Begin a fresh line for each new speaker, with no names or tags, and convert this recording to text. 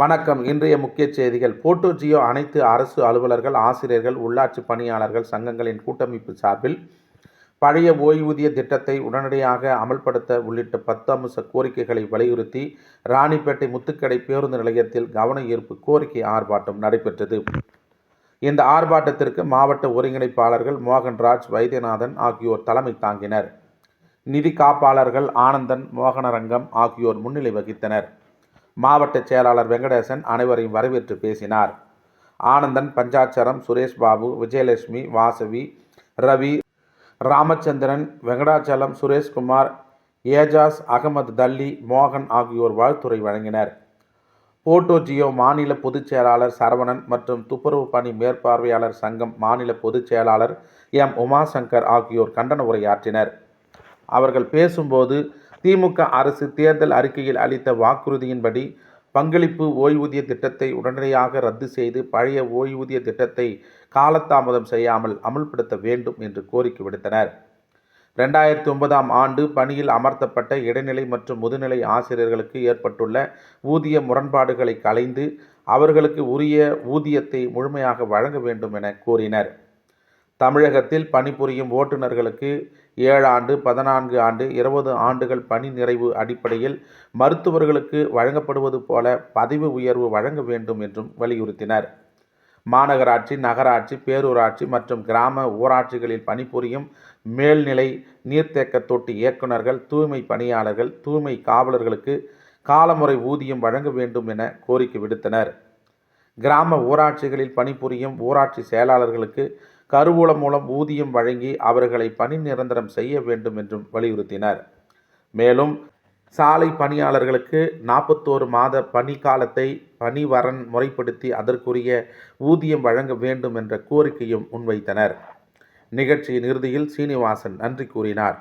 வணக்கம். இன்றைய முக்கிய செய்திகள். போட்டோ ஜியோ அனைத்து அரசு அலுவலர்கள் ஆசிரியர்கள் உள்ளாட்சி பணியாளர்கள் சங்கங்களின் கூட்டமைப்பு சார்பில் பழைய ஓய்வூதிய திட்டத்தை உடனடியாக அமல்படுத்த உள்ளிட்ட பத்து அம்ச கோரிக்கைகளை வலியுறுத்தி ராணிப்பேட்டை முத்துக்கடை பேருந்து நிலையத்தில் கவன ஈர்ப்பு கோரிக்கை ஆர்ப்பாட்டம் நடைபெற்றது. இந்த ஆர்ப்பாட்டத்திற்கு மாவட்ட ஒருங்கிணைப்பாளர்கள் மோகன்ராஜ் வைத்தியநாதன் ஆகியோர் தலைமை தாங்கினர். நிதி காப்பாளர்கள் ஆனந்தன் மோகனரங்கம் ஆகியோர் முன்னிலை வகித்தனர். மாவட்ட செயலாளர் வெங்கடேசன் அனைவரையும் வரவேற்று பேசினார். ஆனந்தன் பஞ்சாட்சரம் சுரேஷ் பாபு விஜயலட்சுமி வாசவி ரவி ராமச்சந்திரன் வெங்கடாச்சலம் சுரேஷ்குமார் ஏஜாஸ் அகமது தல்லி மோகன் ஆகியோர் வாழ்த்துறை வழங்கினர். போட்டோ ஜியோ மாநில பொதுச் செயலாளர் சரவணன் மற்றும் துப்புரவு பணி மேற்பார்வையாளர் சங்கம் மாநில பொதுச் செயலாளர் எம். உமாசங்கர் ஆகியோர் கண்டன உரையாற்றினர். அவர்கள் பேசும்போது திமுக அரசு தேர்தல் அறிக்கையில் அளித்த வாக்குறுதியின்படி பங்களிப்பு ஓய்வூதிய திட்டத்தை உடனடியாக ரத்து செய்து பழைய ஓய்வூதிய திட்டத்தை காலதாமதம் செய்யாமல் அமல்படுத்த வேண்டும் என்று கோரிக்கை விடுத்தனர். ரெண்டாயிரத்தி ஒன்பதாம் ஆண்டு பணியில் அமர்த்தப்பட்ட இடைநிலை மற்றும் முதுநிலை ஆசிரியர்களுக்கு ஏற்பட்டுள்ள ஊதிய முரண்பாடுகளை களைந்து அவர்களுக்கு உரிய ஊதியத்தை முழுமையாக வழங்க வேண்டும் என கூறினர் தமிழகத்தில் பணிபுரியும் ஓட்டுநர்களுக்கு ஏழாண்டு பதினான்கு ஆண்டு இருபது ஆண்டுகள் பணி நிறைவு அடிப்படையில் மருத்துவர்களுக்கு வழங்கப்படுவது போல பதவி உயர்வு வழங்க வேண்டும் என்றும் வலியுறுத்தினர். மாநகராட்சி நகராட்சி பேரூராட்சி மற்றும் கிராம ஊராட்சிகளில் பணிபுரியும் மேல்நிலை நீர்த்தேக்க தொட்டி இயக்குநர்கள் தூய்மை பணியாளர்கள் தூய்மை காவலர்களுக்கு காலமுறை ஊதியம் வழங்க வேண்டும் என கோரிக்கை விடுத்தனர். கிராம ஊராட்சிகளில் பணிபுரியும் ஊராட்சி செயலாளர்களுக்கு கருவூலம் மூலம் ஊதியம் வழங்கி அவர்களை பணி நிரந்தரம் செய்ய வேண்டும் என்றும் வலியுறுத்தினர். மேலும் சாலை பணியாளர்களுக்கு நாற்பத்தோரு மாத பணிக்காலத்தை பணிவரன் முறைப்படுத்தி அதற்குரிய ஊதியம் வழங்க வேண்டும் என்ற கோரிக்கையும் முன்வைத்தனர். நிகழ்ச்சியின் இறுதியில் சீனிவாசன் நன்றி கூறினார்.